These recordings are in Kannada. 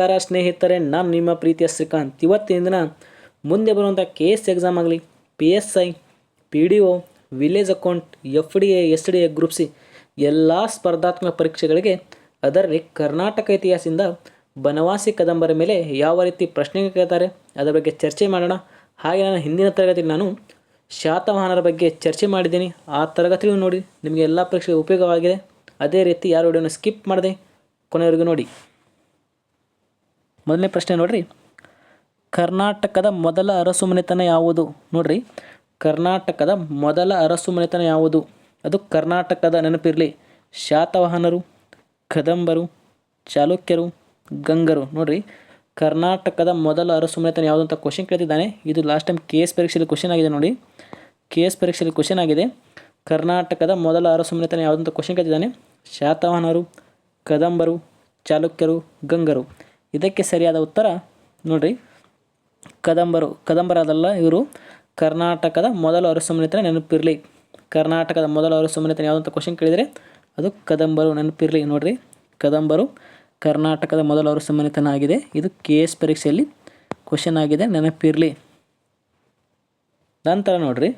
ನಮಸ್ಕಾರ ಸ್ನೇಹಿತರೆ, ನಾನು ನಿಮ್ಮ ಪ್ರೀತಿಯ ಶ್ರೀಕಾಂತ್. ಇವತ್ತಿನ ದಿನ ಮುಂದೆ ಬರುವಂಥ ಕೆ ಎಸ್ ಎಕ್ಸಾಮ್ ಆಗಲಿ, P S I, P D O village account F D A, S D A group C ಎಲ್ಲ ಸ್ಪರ್ಧಾತ್ಮಕ ಪರೀಕ್ಷೆಗಳಿಗೆ ಅದರಲ್ಲಿ ಕರ್ನಾಟಕ ಇತಿಹಾಸದಿಂದ ಬನವಾಸಿ ಕದಂಬರ ಮೇಲೆ ಯಾವ ರೀತಿ ಪ್ರಶ್ನೆ ಕೇಳ್ತಾರೆ, ಅದರ ಬಗ್ಗೆ ಚರ್ಚೆ ಮಾಡೋಣ. ಹಾಗೆ ನಾನು ಹಿಂದಿನ ತರಗತಿಯಲ್ಲಿ ನಾನು ಶಾತವಾಹನರ ಬಗ್ಗೆ ಚರ್ಚೆ ಮಾಡಿದ್ದೀನಿ. ಆ ತರಗತಿಯು ನೋಡಿ ನಿಮಗೆ ಎಲ್ಲ ಪರೀಕ್ಷೆಗೆ ಉಪಯೋಗವಾಗಿದೆ. ಅದೇ ರೀತಿ ಯಾರು ವಿಡಿಯೋನ ಸ್ಕಿಪ್ ಮಾಡಿದೆ ಕೊನೆಯವರೆಗೂ ನೋಡಿ. ಮೊದಲನೇ ಪ್ರಶ್ನೆ ನೋಡ್ರಿ. ಕರ್ನಾಟಕದ ಮೊದಲ ಅರಸು ಮನೆತನ ಯಾವುದು? ನೋಡ್ರಿ. ಕರ್ನಾಟಕದ ಮೊದಲ ಅರಸು ಮನೆತನ ಯಾವುದು? ಅದು ಕರ್ನಾಟಕದ ನೆನಪಿರಲಿ. ಶಾತವಾಹನರು, ಕದಂಬರು, ಚಾಲುಕ್ಯರು, ಗಂಗರು. ನೋಡ್ರಿ. ಕರ್ನಾಟಕದ ಮೊದಲ ಅರಸು ಮನೆತನ ಯಾವುದು ಅಂತ ಕ್ವಶನ್ ಕೇಳ್ತಿದ್ದಾನೆ. ಇದು ಲಾಸ್ಟ್ ಟೈಮ್ ಕೆ ಎಸ್ ಪರೀಕ್ಷೆಯಲ್ಲಿ ಕ್ವಶನ್ ಆಗಿದೆ ನೋಡಿ. ಕೆ ಎಸ್ ಪರೀಕ್ಷೆಯಲ್ಲಿ ಕ್ವಶನ್ ಆಗಿದೆ. ಕರ್ನಾಟಕದ ಮೊದಲ ಅರಸು ಮನೆತನ ಯಾವುದು ಅಂತ ಕ್ವಶನ್ ಕೇಳ್ತಿದ್ದಾನೆ. ಶಾತವಾಹನರು, ಕದಂಬರು, ಚಾಲುಕ್ಯರು, ಗಂಗರು. ಇದಕ್ಕೆ ಸರಿಯಾದ ಉತ್ತರ ನೋಡಿ ಕದಂಬರು, ಕದಂಬರದಲ್ಲ ಇವರು. ಕರ್ನಾಟಕದ ಮೊದಲ ಅರಸುಮನೆತನ ನೆನಪಿರಲಿ. ಕರ್ನಾಟಕದ ಮೊದಲ ಅರಸುಮನೆತನ ಯಾವುದಂತ ಕ್ವಶನ್ ಕೇಳಿದರೆ ಅದು ಕದಂಬರು ನೆನಪಿರಲಿ ನೋಡಿರಿ. ಕದಂಬರು ಕರ್ನಾಟಕದ ಮೊದಲ ಅರಸುಮನೆತನ ಆಗಿದೆ. ಇದು ಕೆ ಎಸ್ ಪರೀಕ್ಷೆಯಲ್ಲಿ ಕ್ವಶನ್ ಆಗಿದೆ, ನೆನಪಿರಲಿ. ನಂತರ ನೋಡ್ರಿ.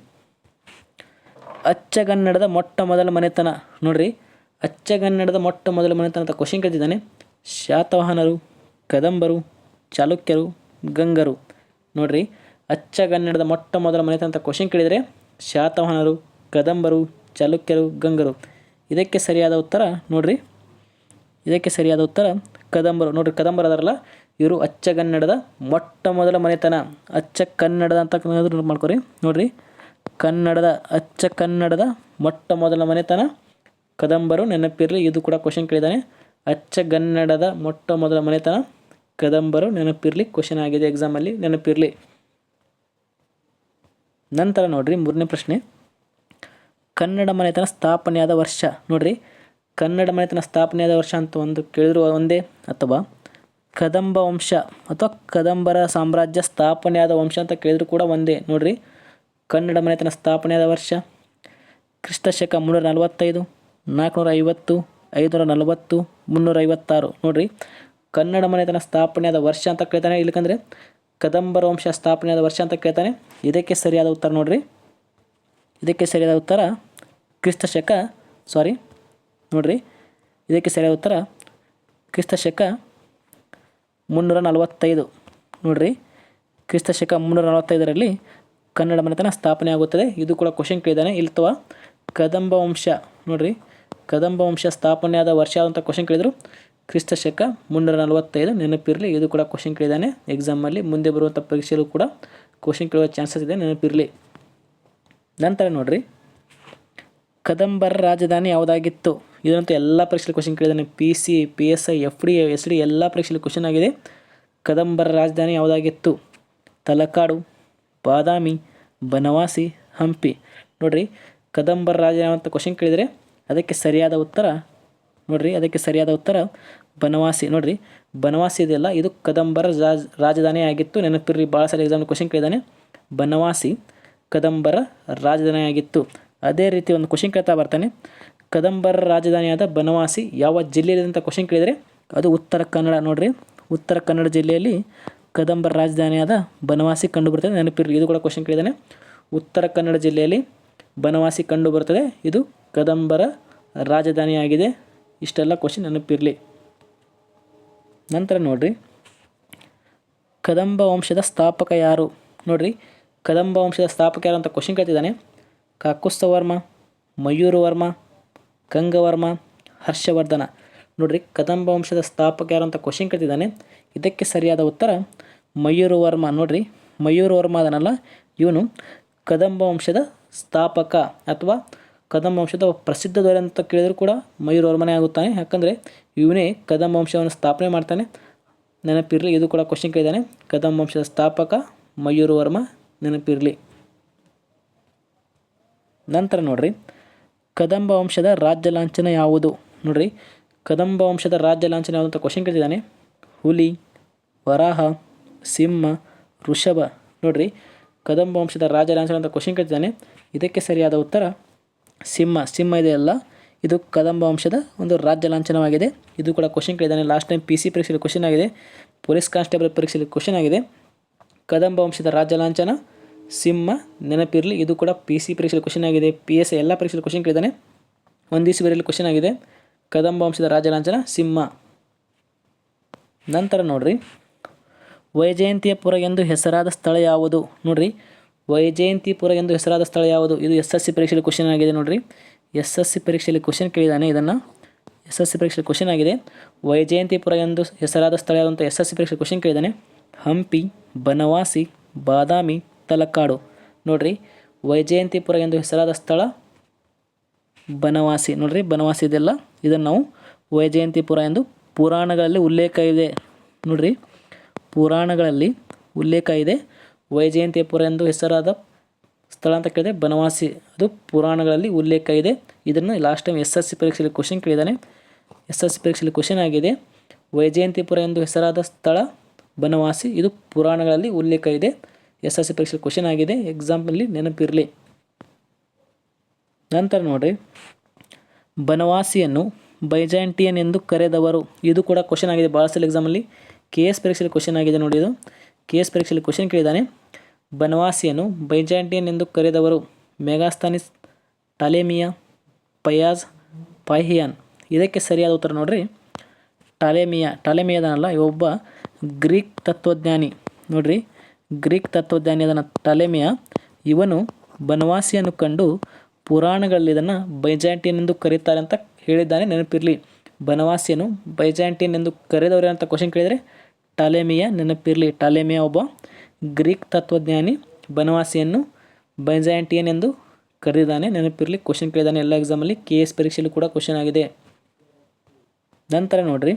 ಅಚ್ಚಗನ್ನಡದ ಮೊಟ್ಟ ಮೊದಲ ಮನೆತನ ನೋಡ್ರಿ. ಅಚ್ಚಗನ್ನಡದ ಮೊಟ್ಟ ಮೊದಲ ಮನೆತನ ಅಂತ ಕ್ವಶನ್ ಕೇಳ್ತಿದ್ದಾನೆ. ಶಾತವಾಹನರು. ಕದಂಬರು, ಚಾಲುಕ್ಯರು, ಗಂಗರು. ನೋಡ್ರಿ ಅಚ್ಚಗನ್ನಡದ ಮೊಟ್ಟ ಮೊದಲ ಮನೆತನ ಅಂತ ಕ್ವಶನ್ ಕೇಳಿದರೆ, ಶಾತವಾಹನರು, ಕದಂಬರು, ಚಾಲುಕ್ಯರು, ಗಂಗರು. ಇದಕ್ಕೆ ಸರಿಯಾದ ಉತ್ತರ ನೋಡ್ರಿ. ಇದಕ್ಕೆ ಸರಿಯಾದ ಉತ್ತರ ಕದಂಬರು. ನೋಡ್ರಿ, ಕದಂಬರು ಅದರಲ್ಲ, ಇವರು ಅಚ್ಚಗನ್ನಡದ ಮೊಟ್ಟ ಮೊದಲ ಮನೆತನ. ಅಚ್ಚ ಕನ್ನಡದ ಅಂತ ಮಾಡ್ಕೊರಿ. ನೋಡ್ರಿ, ಕನ್ನಡದ ಅಚ್ಚ ಕನ್ನಡದ ಮೊಟ್ಟ ಮೊದಲ ಮನೆತನ. ಕದಂಬರು ನೆನಪಿರಲಿ, ಇದು ಕೂಡ ಕ್ವಶನ್ ಕೇಳಿದ್ದಾನೆ. ಅಚ್ಚಗನ್ನಡದ ಮೊಟ್ಟ ಮೊದಲ ಮನೆತನ. ಕದಂಬರು ನೆನಪಿರಲಿ ಕ್ವಶನ್ ಆಗಿದೆ ಎಕ್ಸಾಮಲ್ಲಿ ನೆನಪಿರಲಿ. ನಂತರ ನೋಡ್ರಿ ಮೂರನೇ ಪ್ರಶ್ನೆ. ಕನ್ನಡ ಮನೆತನ ಸ್ಥಾಪನೆಯಾದ ವರ್ಷ, ನೋಡ್ರಿ. ಕನ್ನಡ ಮನೆತನ ಸ್ಥಾಪನೆಯಾದ ವರ್ಷ ಅಂತ ಒಂದು ಕೇಳಿದ್ರು ಒಂದೇ, ಅಥವಾ ಕದಂಬ ವಂಶ, ಅಥವಾ ಕದಂಬರ ಸಾಮ್ರಾಜ್ಯ ಸ್ಥಾಪನೆಯಾದ ವಂಶ ಅಂತ ಕೇಳಿದ್ರು ಕೂಡ ಒಂದೇ, ನೋಡ್ರಿ. ಕನ್ನಡ ಮನೆತನ ಸ್ಥಾಪನೆಯಾದ ವರ್ಷ, ಕ್ರಿಸ್ತಶಕ ಮುನ್ನೂರ ನಲವತ್ತೈದು, ನಾಲ್ಕುನೂರ ಐವತ್ತು, ಐದುನೂರ ನಲವತ್ತು, ಮುನ್ನೂರ ಐವತ್ತಾರು, ನೋಡ್ರಿ. ಕನ್ನಡ ಮನೆತನ ಸ್ಥಾಪನೆಯಾದ ವರ್ಷ ಅಂತ ಕೇಳ್ತಾನೆ. ಇಲ್ಲಕಂದ್ರೆ ಕದಂಬರ ವಂಶ ಸ್ಥಾಪನೆಯಾದ ವರ್ಷ ಅಂತ ಕೇಳ್ತಾನೆ. ಇದಕ್ಕೆ ಸರಿಯಾದ ಉತ್ತರ ನೋಡ್ರಿ. ಇದಕ್ಕೆ ಸರಿಯಾದ ಉತ್ತರ ಕ್ರಿಸ್ತ ಶಕ ಸಾರಿ ನೋಡ್ರಿ. ಇದಕ್ಕೆ ಸರಿಯಾದ ಉತ್ತರ ಕ್ರಿಸ್ತ ಶಕ ಮುನ್ನೂರ ನಲವತ್ತೈದು ನೋಡ್ರಿ. ಕ್ರಿಸ್ತ ಶಕ ಮುನ್ನೂರ ನಲವತ್ತೈದರಲ್ಲಿ ಕನ್ನಡ ಮನೆತನ ಸ್ಥಾಪನೆ ಆಗುತ್ತದೆ. ಇದು ಕೂಡ ಕ್ವಶನ್ ಕೇಳಿದ್ದಾನೆ ಇಲ್ತವ ಕದಂಬ ವಂಶ, ನೋಡ್ರಿ. ಕದಂಬ ವಂಶ ಸ್ಥಾಪನೆಯಾದ ವರ್ಷ ಅಂತ ಕ್ವಶನ್ ಕೇಳಿದರು. ಕ್ರಿಸ್ತ ಶಕ ಮುನ್ನೂರ ನಲವತ್ತೈದು ನೆನಪಿರಲಿ, ಇದು ಕೂಡ ಕ್ವಶನ್ ಕೇಳಿದ್ದಾನೆ ಎಕ್ಸಾಮಲ್ಲಿ ಮುಂದೆ ಬರುವಂಥ ಪರೀಕ್ಷೆಯಲ್ಲೂ ಕೂಡ ಕ್ವಶನ್ ಕೇಳುವ ಚಾನ್ಸಸ್ ಇದೆ, ನೆನಪಿರಲಿ. ನಂತರ ನೋಡಿರಿ. ಕದಂಬರ ರಾಜಧಾನಿ ಯಾವುದಾಗಿತ್ತು? ಇದಂತೂ ಎಲ್ಲ ಪರೀಕ್ಷೆಯಲ್ಲಿ question ಕೇಳಿದ್ದಾನೆ P C P S I F D S D ಎಲ್ಲ ಪರೀಕ್ಷೆಯಲ್ಲಿ ಕ್ವಶನ್ ಆಗಿದೆ. ಕದಂಬರ ರಾಜಧಾನಿ ಯಾವುದಾಗಿತ್ತು? ತಲಕಾಡು, ಬಾದಾಮಿ, ಬನವಾಸಿ, ಹಂಪಿ. ನೋಡಿರಿ, ಕದಂಬರ ರಾಜಧಾನಿ ಅಂತ ಕ್ವಶನ್ ಕೇಳಿದರೆ ಅದಕ್ಕೆ ಸರಿಯಾದ ಉತ್ತರ, ನೋಡಿರಿ, ಅದಕ್ಕೆ ಸರಿಯಾದ ಉತ್ತರ ಬನವಾಸಿ, ನೋಡ್ರಿ, ಬನವಾಸಿ ಇದೆಯಲ್ಲ, ಇದು ಕದಂಬರ ರಾಜ, ರಾಜಧಾನಿ ಆಗಿತ್ತು. ನೆನಪಿರ್ರಿ ಭಾಳ ಸಲ ಎಕ್ಸಾಮ್ ಕ್ವಶನ್ ಕೇಳಿದಾನೆ. ಬನವಾಸಿ, ಕದಂಬರ ರಾಜಧಾನಿ ಆಗಿತ್ತು. ಅದೇ ರೀತಿ ಒಂದು ಕ್ವಶನ್ ಕೇಳ್ತಾ ಬರ್ತಾನೆ. ಕದಂಬರ ರಾಜಧಾನಿಯಾದ ಬನವಾಸಿ ಯಾವ ಜಿಲ್ಲೆಯಲ್ಲಿ ಅಂತ ಕ್ವಶನ್ ಕೇಳಿದರೆ, ಅದು ಉತ್ತರ ಕನ್ನಡ, ನೋಡ್ರಿ. ಉತ್ತರ ಕನ್ನಡ ಜಿಲ್ಲೆಯಲ್ಲಿ ಕದಂಬರ ರಾಜಧಾನಿಯಾದ ಬನವಾಸಿ ಕಂಡು ಬರ್ತದೆ. ನೆನಪಿರ್ರಿ, ಇದು ಕೂಡ ಕ್ವಶನ್ ಕೇಳಿದಾನೆ. ಉತ್ತರ ಕನ್ನಡ ಜಿಲ್ಲೆಯಲ್ಲಿ ಬನವಾಸಿ ಕಂಡು ಬರ್ತದೆ. ಇದು ಕದಂಬರ ರಾಜಧಾನಿಯಾಗಿದೆ ಇಷ್ಟೆಲ್ಲ ಕ್ವಶನ್ ನೆನಪಿರಲಿ. ನಂತರ ನೋಡ್ರಿ. ಕದಂಬ ವಂಶದ ಸ್ಥಾಪಕ ಯಾರು? ನೋಡ್ರಿ. ಕದಂಬ ವಂಶದ ಸ್ಥಾಪಕ ಯಾರು ಅಂತ ಕ್ವಶನ್ ಕೇಳ್ತಿದ್ದಾನೆ. ಕಾಕುಸ್ತವರ್ಮ, ಮಯೂರವರ್ಮ, ಗಂಗವರ್ಮ, ಹರ್ಷವರ್ಧನ. ನೋಡ್ರಿ, ಕದಂಬ ವಂಶದ ಸ್ಥಾಪಕ ಯಾರು ಅಂತ ಕ್ವಶನ್ ಕೇಳ್ತಿದ್ದಾನೆ. ಇದಕ್ಕೆ ಸರಿಯಾದ ಉತ್ತರ ಮಯೂರವರ್ಮ. ನೋಡ್ರಿ, ಮಯೂರವರ್ಮ ಅದನಲ್ಲ, ಇವನು ಕದಂಬ ವಂಶದ ಸ್ಥಾಪಕ ಅಥವಾ ಕದಂಬ ವಂಶದ ಪ್ರಸಿದ್ಧ ದೊರೆ ಅಂತ ಕೇಳಿದರೂ ಕೂಡ ಮಯೂರವರ್ಮನೇ ಆಗುತ್ತಾನೆ. ಯಾಕಂದರೆ ಇವನೇ ಕದಂಬ ವಂಶವನ್ನು ಸ್ಥಾಪನೆ ಮಾಡ್ತಾನೆ. ನೆನಪಿರಲಿ, ಇದು ಕೂಡ ಕ್ವಶನ್ ಕೇಳಿದ್ದಾನೆ ಕದಂಬ ವಂಶದ ಸ್ಥಾಪಕ ಮಯೂರವರ್ಮ ನೆನಪಿರಲಿ. ನಂತರ ನೋಡ್ರಿ. ಕದಂಬ ವಂಶದ ರಾಜ್ಯ ಲಾಂಛನ ಯಾವುದು? ನೋಡ್ರಿ. ಕದಂಬ ವಂಶದ ರಾಜ್ಯ ಲಾಂಛನ ಯಾವುದು ಅಂತ ಕ್ವಶನ್ ಕೇಳ್ತಿದ್ದಾನೆ ಹುಲಿ, ವರಾಹ, ಸಿಂಹ ಋಷಭ ನೋಡ್ರಿ. ಕದಂಬ ವಂಶದ ರಾಜ ಲಾಂಛನ ಅಂತ ಕ್ವಶನ್ ಕೇಳ್ತಿದ್ದಾನೆ ಇದಕ್ಕೆ ಸರಿಯಾದ ಉತ್ತರ ಸಿಂಹ. ಸಿಂಹ ಇದೆಯಲ್ಲ ಇದು ಕದಂಬ ವಂಶದ ಒಂದು ರಾಜ್ಯ ಲಾಂಛನವಾಗಿದೆ. ಇದು ಕೂಡ ಕ್ವಶನ್ ಕೇಳಿದ್ದಾನೆ. ಲಾಸ್ಟ್ ಟೈಮ್ ಪಿ ಸಿ ಪರೀಕ್ಷೆಯಲ್ಲಿ ಕ್ವಶನ್ ಆಗಿದೆ. ಪೊಲೀಸ್ ಕಾನ್ಸ್ಟೇಬಲ್ ಪರೀಕ್ಷೆಯಲ್ಲಿ ಕ್ವಶನ್ ಆಗಿದೆ. ಕದಂಬ ವಂಶದ ರಾಜ್ಯ ಲಾಂಛನ, ಸಿಂಹ, ನೆನಪಿರಲಿ, ಇದು ಕೂಡ ಪಿ ಸಿ ಪರೀಕ್ಷೆಯಲ್ಲಿ ಕ್ವಶನ್ ಆಗಿದೆ. ಪಿ ಎಸ್ ಎಲ್ಲ ಪರೀಕ್ಷೆಯಲ್ಲಿ ಕ್ವಶನ್ ಕೇಳಿದ್ದಾನೆ. ಒಂದು ದಿವಸ ಬರೆಯಲು ಕ್ವಶನ್ ಆಗಿದೆ. ಕದಂಬ ವಂಶದ ರಾಜ ಲಾಂಛನ, ಸಿಂಹ. ನಂತರ ನೋಡ್ರಿ. ವೈಜಯಂತಿಯಪುರ ಎಂದು ಹೆಸರಾದ ಸ್ಥಳ ಯಾವುದು? ನೋಡ್ರಿ. ವೈಜಯಂತಿಪುರ ಎಂದು ಹೆಸರಾದ ಸ್ಥಳ ಯಾವುದು? ಇದು ಎಸ್ ಎಸ್ ಸಿ ಪರೀಕ್ಷೆಯಲ್ಲಿ ಕ್ವಶನ್ ಆಗಿದೆ ನೋಡ್ರಿ. ಎಸ್ ಎಸ್ ಸಿ ಪರೀಕ್ಷೆಯಲ್ಲಿ ಕ್ವಶನ್ ಕೇಳಿದ್ದಾನೆ, ಇದನ್ನು ಎಸ್ ಎಸ್ ಸಿ ಪರೀಕ್ಷೆಯಲ್ಲಿ ಕ್ವಶನ್ ಆಗಿದೆ. ವೈಜಯಂತಿಪುರ ಎಂದು ಹೆಸರಾದ ಸ್ಥಳ ಆದಂಥ ಎಸ್ ಎಸ್ ಸಿ ಪರೀಕ್ಷೆ ಕ್ವಶನ್ ಕೇಳಿದ್ದಾನೆ. ಹಂಪಿ, ಬನವಾಸಿ, ಬಾದಾಮಿ, ತಲಕಾಡು. ನೋಡ್ರಿ, ವೈಜಯಂತಿಪುರ ಎಂದು ಹೆಸರಾದ ಸ್ಥಳ ಬನವಾಸಿ. ನೋಡ್ರಿ, ಬನವಾಸಿ ಇದೆಲ್ಲ. ಇದನ್ನು ನಾವು ವೈಜಯಂತಿಪುರ ಎಂದು ಪುರಾಣಗಳಲ್ಲಿ ಉಲ್ಲೇಖ ಇದೆ. ನೋಡ್ರಿ, ಪುರಾಣಗಳಲ್ಲಿ ಉಲ್ಲೇಖ ಇದೆ. ವೈಜಯಂತಿಪುರ ಎಂದು ಹೆಸರಾದ ಸ್ಥಳ ಅಂತ ಕೇಳಿದೆ ಬನವಾಸಿ. ಅದು ಪುರಾಣಗಳಲ್ಲಿ ಉಲ್ಲೇಖ ಇದೆ. ಇದನ್ನು last time S S C ಪರೀಕ್ಷೆಯಲ್ಲಿ ಕ್ವಶನ್ ಕೇಳಿದ್ದಾನೆ. ಎಸ್ ಎಸ್ ಸಿ ಪರೀಕ್ಷೆಯಲ್ಲಿ ಕ್ವಶನ್ ಆಗಿದೆ. ವೈಜಯಂತಿಪುರ ಎಂದು ಹೆಸರಾದ ಸ್ಥಳ ಬನವಾಸಿ. ಇದು ಪುರಾಣಗಳಲ್ಲಿ ಉಲ್ಲೇಖ ಇದೆ. ಎಸ್ ಎಸ್ ಸಿ ಪರೀಕ್ಷೆಯಲ್ಲಿ ಕ್ವಶನ್ ಆಗಿದೆ. ಎಕ್ಸಾಂಪಲ್ಲಿ ನೆನಪಿರಲಿ. ನಂತರ ನೋಡಿರಿ. ಬನವಾಸಿಯನ್ನು ಬೈಜಾಂಟಿಯನ್ ಎಂದು ಕರೆದವರು. ಇದು ಕೂಡ ಕ್ವಶನ್ ಆಗಿದೆ. ಭಾಳ ಸಲ ಎಕ್ಸಾಮಲ್ಲಿ ಕೆ ಎಸ್ ಪರೀಕ್ಷೆಯಲ್ಲಿ ಕ್ವಶನ್ ಆಗಿದೆ ನೋಡಿ ಇದು. ಕೆ ಎಸ್ ಪರೀಕ್ಷೆಯಲ್ಲಿ ಕ್ವಶನ್ ಕೇಳಿದ್ದಾನೆ. ಬನವಾಸಿಯನ್ನು ಬೈಜಾಂಟಿಯನ್ ಎಂದು ಕರೆದವರು ಮೆಗಾಸ್ತಾನಿಸ್, ಟಾಲೆಮಿಯಾ, ಪಯಾಜ್, ಪಾಹಿಯಾನ್. ಇದಕ್ಕೆ ಸರಿಯಾದ ಉತ್ತರ ನೋಡ್ರಿ. ಟಾಲೆಮಿಯಾ, ಟಾಲೆಮಿಯಾದನಲ್ಲ ಇವೊಬ್ಬ ಗ್ರೀಕ್ ತತ್ವಜ್ಞಾನಿ. ನೋಡ್ರಿ, ಗ್ರೀಕ್ ತತ್ವಜ್ಞಾನಿ ಅದನ್ನು ಟಾಲೆಮಿಯಾ, ಇವನು ಬನವಾಸಿಯನ್ನು ಕಂಡು ಪುರಾಣಗಳಲ್ಲಿ ಇದನ್ನು ಬೈಜಾಂಟಿಯನ್ ಎಂದು ಕರೀತಾರೆ ಅಂತ ಹೇಳಿದ್ದಾನೆ, ನೆನಪಿರಲಿ. ಬನವಾಸಿಯನ್ನು ಬೈಜಾಂಟಿಯನ್ ಎಂದು ಕರೆದವರು ಅಂತ ಕ್ವಶನ್ ಕೇಳಿದರೆ, ಟಾಲೆಮಿಯಾ ನೆನಪಿರಲಿ. ಟಾಲೆಮಿಯಾ ಒಬ್ಬ ಗ್ರೀಕ್ ತತ್ವಜ್ಞಾನಿ ಬನವಾಸಿಯನ್ನು ಬೈಜಾಂಟಿಯನ್ ಎಂದು ಕರೆದಿದ್ದಾನೆ. ನೆನಪಿರಲಿ ಕ್ವಶನ್ ಕೇಳಿದ್ದಾನೆ ಎಲ್ಲ ಎಕ್ಸಾಮಲ್ಲಿ ಕೆ ಎಸ್ ಪರೀಕ್ಷೆಯಲ್ಲಿ ಕೂಡ ಕ್ವಶನ್ ಆಗಿದೆ. ನಂತರ ನೋಡ್ರಿ.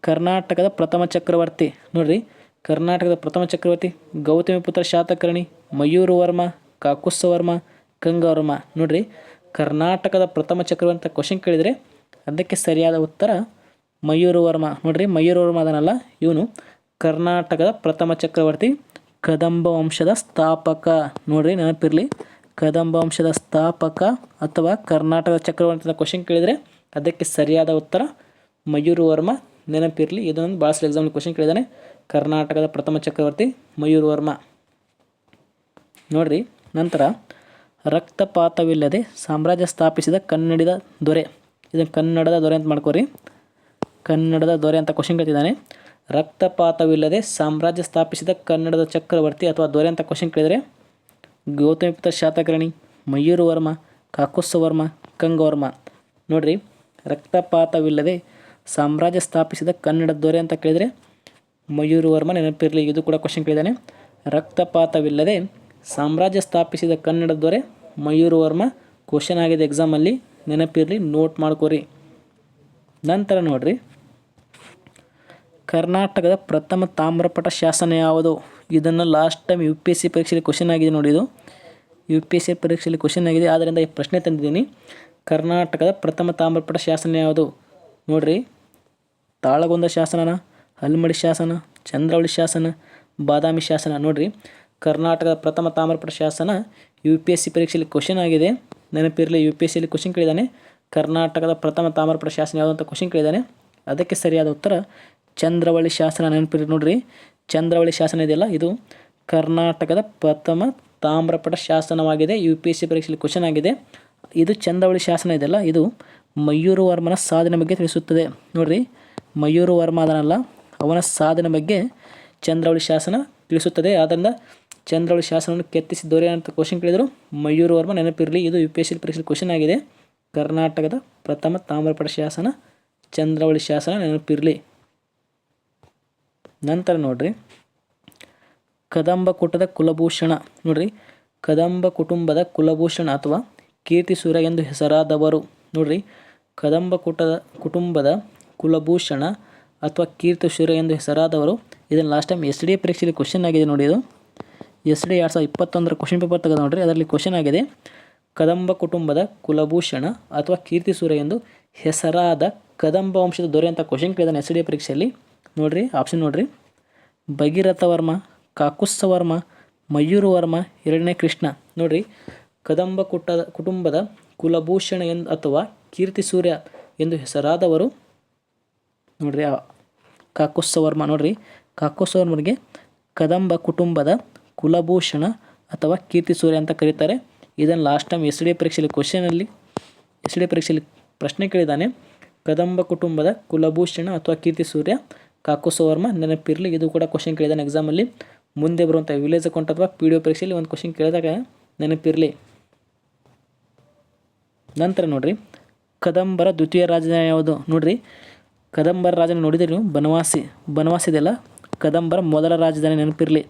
ಕರ್ನಾಟಕದ ಪ್ರಥಮ ಚಕ್ರವರ್ತಿ. ನೋಡ್ರಿ, ಕರ್ನಾಟಕದ ಪ್ರಥಮ ಚಕ್ರವರ್ತಿ ಗೌತಮಿಪುತ್ರ ಶಾತಕರ್ಣಿ, ಮಯೂರು ವರ್ಮ ಕಾಕುಸ್ಸವರ್ಮ ಕಂಗವರ್ಮ ನೋಡ್ರಿ, ಕರ್ನಾಟಕದ ಪ್ರಥಮ ಚಕ್ರವರ್ತಿ ಕ್ವಶನ್ ಕೇಳಿದರೆ ಅದಕ್ಕೆ ಸರಿಯಾದ ಉತ್ತರ ಮಯೂರು ವರ್ಮ. ನೋಡ್ರಿ, ಮಯೂರು ವರ್ಮ ಅದನ್ನಲ್ಲ ಇವನು ಕರ್ನಾಟಕದ ಪ್ರಥಮ ಚಕ್ರವರ್ತಿ ಕದಂಬ ವಂಶದ ಸ್ಥಾಪಕ. ನೋಡ್ರಿ ನೆನಪಿರಲಿ. ಕದಂಬ ವಂಶದ ಸ್ಥಾಪಕ ಅಥವಾ ಕರ್ನಾಟಕದ ಚಕ್ರವರ್ತಿ ಅಂತ ಕ್ವಶನ್ ಕೇಳಿದರೆ ಅದಕ್ಕೆ ಸರಿಯಾದ ಉತ್ತರ ಮಯೂರು ವರ್ಮ. ನೆನಪಿರಲಿ. ಇದೊಂದು ಭಾಳಷ್ಟು ಎಕ್ಸಾಮ್ ಕ್ವಶನ್ ಕೇಳಿದ್ದಾನೆ ಕರ್ನಾಟಕದ ಪ್ರಥಮ ಚಕ್ರವರ್ತಿ ಮಯೂರು ವರ್ಮ. ನೋಡ್ರಿ. ನಂತರ ರಕ್ತಪಾತವಿಲ್ಲದೆ ಸಾಮ್ರಾಜ್ಯ ಸ್ಥಾಪಿಸಿದ ಕನ್ನಡದ ದೊರೆ. ಇದನ್ನು ಕನ್ನಡದ ದೊರೆ ಅಂತ ಮಾಡ್ಕೋರಿ. ಕನ್ನಡದ ದೊರೆ ಅಂತ ಕ್ವಶನ್ ಕೇಳ್ತಿದ್ದಾನೆ. ರಕ್ತಪಾತವಿಲ್ಲದೆ ಸಾಮ್ರಾಜ್ಯ ಸ್ಥಾಪಿಸಿದ ಕನ್ನಡದ ಚಕ್ರವರ್ತಿ ಅಥವಾ ದೊರೆ ಅಂತ ಕ್ವಶನ್ ಕೇಳಿದರೆ ಗೌತಮಿಪುತ್ರ ಶಾತಕರ್ಣಿ, ಮಯೂರು ವರ್ಮ ಕಾಕುಸ್ಸವರ್ಮ ಕಂಗವರ್ಮ ನೋಡ್ರಿ, ರಕ್ತಪಾತವಿಲ್ಲದೆ ಸಾಮ್ರಾಜ್ಯ ಸ್ಥಾಪಿಸಿದ ಕನ್ನಡ ದೊರೆ ಅಂತ ಕೇಳಿದರೆ, ಮಯೂರು ವರ್ಮ ನೆನಪಿರಲಿ, ಇದು ಕೂಡ ಕ್ವಶನ್ ಕೇಳಿದಾನೆ ರಕ್ತಪಾತವಿಲ್ಲದೆ ಸಾಮ್ರಾಜ್ಯ ಸ್ಥಾಪಿಸಿದ ಕನ್ನಡ ದೊರೆ ಮಯೂರು ವರ್ಮ ಕ್ವಶನ್ ಆಗಿದೆ ಎಕ್ಸಾಮಲ್ಲಿ ನೆನಪಿರಲಿ ನೋಟ್ ಮಾಡ್ಕೋರಿ. ನಂತರ ನೋಡ್ರಿ ಕರ್ನಾಟಕದ ಪ್ರಥಮ ತಾಮ್ರಪಟ ಶಾಸನ ಯಾವುದು? ಇದನ್ನು last time U P S C ಪರೀಕ್ಷೆಯಲ್ಲಿ ಕ್ವಶನ್ ಆಗಿದೆ ನೋಡಿ ಇದು. ಯು ಪಿ ಎಸ್ ಸಿ ಪರೀಕ್ಷೆಯಲ್ಲಿ ಕ್ವಶನ್ ಆಗಿದೆ. ಆದ್ದರಿಂದ ಈ ಪ್ರಶ್ನೆ ತಂದಿದ್ದೀನಿ. ಕರ್ನಾಟಕದ ಪ್ರಥಮ ತಾಮ್ರಪಟ ಶಾಸನ ಯಾವುದು? ನೋಡ್ರಿ. ತಾಳಗೊಂದ ಶಾಸನನ, ಹಲ್ಮಡಿ ಶಾಸನ ಚಂದ್ರವಳಿ ಶಾಸನ, ಬಾದಾಮಿ ಶಾಸನ ನೋಡ್ರಿ. ಕರ್ನಾಟಕದ ಪ್ರಥಮ ತಾಮ್ರಪಟ ಶಾಸನ ಯು ಪಿ ಎಸ್ ಸಿ ಪರೀಕ್ಷೆಯಲ್ಲಿ ಕ್ವಶನ್ ಆಗಿದೆ. ನೆನಪಿರಲಿ ಯು ಪಿ ಎಸ್ ಸಿಯಲ್ಲಿ ಕ್ವಶನ್ ಕೇಳಿದ್ದಾನೆ. ಕರ್ನಾಟಕದ ಪ್ರಥಮ ತಾಮ್ರಪಟ ಶಾಸನ ಯಾವುದು ಅಂತ ಕ್ವಶನ್ ಕೇಳಿದ್ದಾನೆ. ಅದಕ್ಕೆ ಸರಿಯಾದ ಉತ್ತರ ಚಂದ್ರವಳ್ಳಿ ಶಾಸನ ನೆನಪಿರಿ ನೋಡ್ರಿ. ಚಂದ್ರವಳ್ಳಿ ಶಾಸನ ಇದೆಯಲ್ಲ, ಇದು ಕರ್ನಾಟಕದ ಪ್ರಥಮ ತಾಮ್ರಪಟ ಶಾಸನವಾಗಿದೆ. ಯು ಪಿ ಎಸ್ ಸಿ ಪರೀಕ್ಷೆಯಲ್ಲಿ ಕ್ವಶನ್ ಆಗಿದೆ. ಇದು ಚಂದ್ರವಳ್ಳಿ ಶಾಸನ ಇದೆಯಲ್ಲ, ಇದು ಮಯೂರು ವರ್ಮನ ಸಾಧನೆ ಬಗ್ಗೆ ತಿಳಿಸುತ್ತದೆ. ನೋಡ್ರಿ, ಮಯೂರು ವರ್ಮ ಅದನಲ್ಲ, ಅವನ ಸಾಧನೆ ಬಗ್ಗೆ ಚಂದ್ರವಳ್ಳಿ ಶಾಸನ ತಿಳಿಸುತ್ತದೆ. ಆದ್ದರಿಂದ ಚಂದ್ರವಳ್ಳಿ ಶಾಸನವನ್ನು ಕೆತ್ತಿಸಿ ದೊರೆ ಅಂತ ಕ್ವಶನ್ ಕೇಳಿದರು. ಮಯೂರು ವರ್ಮ ನೆನಪಿರಲಿ, ಇದು ಯು ಪಿ ಎಸ್ ಸಿ ಪರೀಕ್ಷೆ ಕ್ವಶನ್ ಆಗಿದೆ. ಕರ್ನಾಟಕದ ಪ್ರಥಮ ತಾಮ್ರಪಟ ಶಾಸನ ಚಂದ್ರವಳ್ಳಿ ಶಾಸನ ನೆನಪಿರಲಿ. ನಂತರ ನೋಡ್ರಿ. ಕದಂಬ ಕುಟದ ಕುಲಭೂಷಣ. ನೋಡ್ರಿ. ಕದಂಬ ಕುಟುಂಬದ ಕುಲಭೂಷಣ ಅಥವಾ ಕೀರ್ತಿಸೂರ ಎಂದು ಹೆಸರಾದವರು. ನೋಡ್ರಿ. ಕದಂಬ ಕುಟದ ಕುಟುಂಬದ ಕುಲಭೂಷಣ ಅಥವಾ ಕೀರ್ತಿಸೂರ ಎಂದು ಹೆಸರಾದವರು. ಇದನ್ನು last time S D A ಪರೀಕ್ಷೆಯಲ್ಲಿ ಕ್ವಶನ್ ಆಗಿದೆ ನೋಡಿ ಇದು. ಎಸ್ ಡಿ ಎರಡು ಸಾವಿರದ ಇಪ್ಪತ್ತೊಂದರ ಕ್ವಶನ್ ಪೇಪರ್ ತೆಗೆದು ನೋಡ್ರಿ. ಅದರಲ್ಲಿ ಕ್ವಶನ್ ಆಗಿದೆ. ಕದಂಬ ಕುಟುಂಬದ ಕುಲಭೂಷಣ ಅಥವಾ ಕೀರ್ತಿಸೂರ ಎಂದು ಹೆಸರಾದ ಕದಂಬ ವಂಶದ ದೊರೆ ಅಂತ ಕ್ವಶನ್ ಕೇಳಿದಾನೆ ಎಸ್ ಡಿ ಪರೀಕ್ಷೆಯಲ್ಲಿ. ನೋಡ್ರಿ ಆಪ್ಷನ್ ನೋಡ್ರಿ. ಭಗೀರಥ ವರ್ಮ ಕಾಕುಸ್ಸವರ್ಮ ಮಯೂರು ವರ್ಮ ಎರಡನೇ ಕೃಷ್ಣ. ನೋಡ್ರಿ, ಕದಂಬ ಕುಟದ, ಕುಟುಂಬದ ಕುಲಭೂಷಣ ಎಂದು ಅಥವಾ ಕೀರ್ತಿ ಸೂರ್ಯ ಎಂದು ಹೆಸರಾದವರು. ನೋಡ್ರಿ ಕಾಕುತ್ಸವರ್ಮ ನೋಡ್ರಿ ಕಾಕುತ್ಸವರ್ಮರಿಗೆ ಕದಂಬ ಕುಟುಂಬದ ಕುಲಭೂಷಣ ಅಥವಾ ಕೀರ್ತಿ ಸೂರ್ಯ ಅಂತ ಕರೀತಾರೆ. ಇದನ್ನು ಲಾಸ್ಟ್ ಟೈಮ್ ಎಸ್ ಡಿ ಪರೀಕ್ಷೆಯಲ್ಲಿ ಕ್ವಶನಲ್ಲಿ ಎಸ್ ಡಿ ಪರೀಕ್ಷೆಯಲ್ಲಿ ಪ್ರಶ್ನೆ ಕೇಳಿದ್ದಾನೆ. ಕದಂಬ ಕುಟುಂಬದ ಕುಲಭೂಷಣ ಅಥವಾ ಕೀರ್ತಿ ಸೂರ್ಯ ಕಾಕುತ್ಸವರ್ಮ ನೆನಪಿರಲಿ, ಇದು ಕೂಡ ಕ್ವಶನ್ ಕೇಳಿದಾನೆ ಎಕ್ಸಾಮಲ್ಲಿ ಮುಂದೆ ಬರುವಂಥ ವಿಲೇಜ್ ಅಕೌಂಟ್ ಅಥವಾ ಪಿ ಡಿ ಒ ಪರೀಕ್ಷೆಯಲ್ಲಿ ಒಂದು ಕ್ವಶನ್ ಕೇಳಿದಾಗ ನೆನಪಿರಲಿ. ನಂತರ ನೋಡ್ರಿ, ಕದಂಬರ ದ್ವಿತೀಯ ರಾಜಧಾನಿ ಯಾವುದು? ನೋಡ್ರಿ, ಕದಂಬರ ರಾಜನ ನೋಡಿದ್ರೆ ನೀವು? ಬನವಾಸಿ ಬನವಾಸಿ ಇದೆಯಲ್ಲ? ಕದಂಬರ ಮೊದಲ ರಾಜಧಾನಿ ನೆನಪಿರಲಿ.